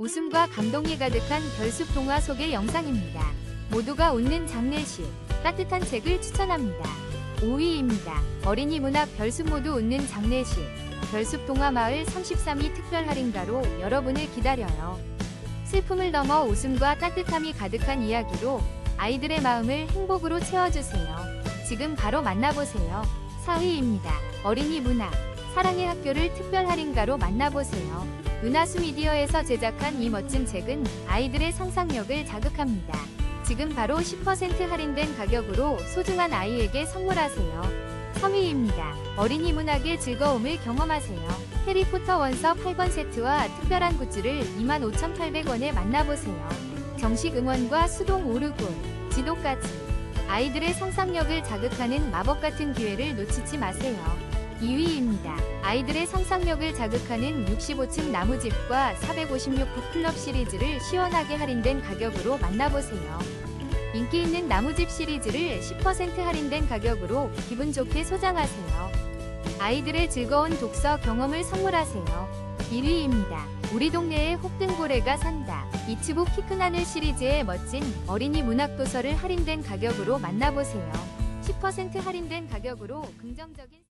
웃음과 감동이 가득한 별숲 동화 속의 영상입니다. 모두가 웃는 장례식, 따뜻한 책을 추천합니다. 5위입니다. 어린이 문학 별숲 모두 웃는 장례식, 별숲 동화 마을 33위 특별 할인가로 여러분을 기다려요. 슬픔을 넘어 웃음과 따뜻함이 가득한 이야기로 아이들의 마음을 행복으로 채워주세요. 지금 바로 만나보세요. 4위입니다. 어린이 문학, 사랑의 학교를 특별 할인가로 만나보세요. 은하수 미디어에서 제작한 이 멋진 책은 아이들의 상상력을 자극합니다. 지금 바로 10% 할인된 가격으로 소중한 아이에게 선물하세요. 3위입니다. 어린이 문학의 즐거움을 경험하세요. 해리포터 원서 8권 세트와 특별한 굿즈를 25,800원에 만나보세요. 정식 응원과 수동 오르골, 지도까지 아이들의 상상력을 자극하는 마법 같은 기회를 놓치지 마세요. 2위입니다. 아이들의 상상력을 자극하는 65층 나무집과 456부 클럽 시리즈를 시원하게 할인된 가격으로 만나보세요. 인기 있는 나무집 시리즈를 10% 할인된 가격으로 기분 좋게 소장하세요. 아이들의 즐거운 독서 경험을 선물하세요. 1위입니다. 우리 동네에 혹등고래가 산다. 이츠북 키큰 하늘 시리즈의 멋진 어린이 문학 도서를 할인된 가격으로 만나보세요. 10% 할인된 가격으로 긍정적인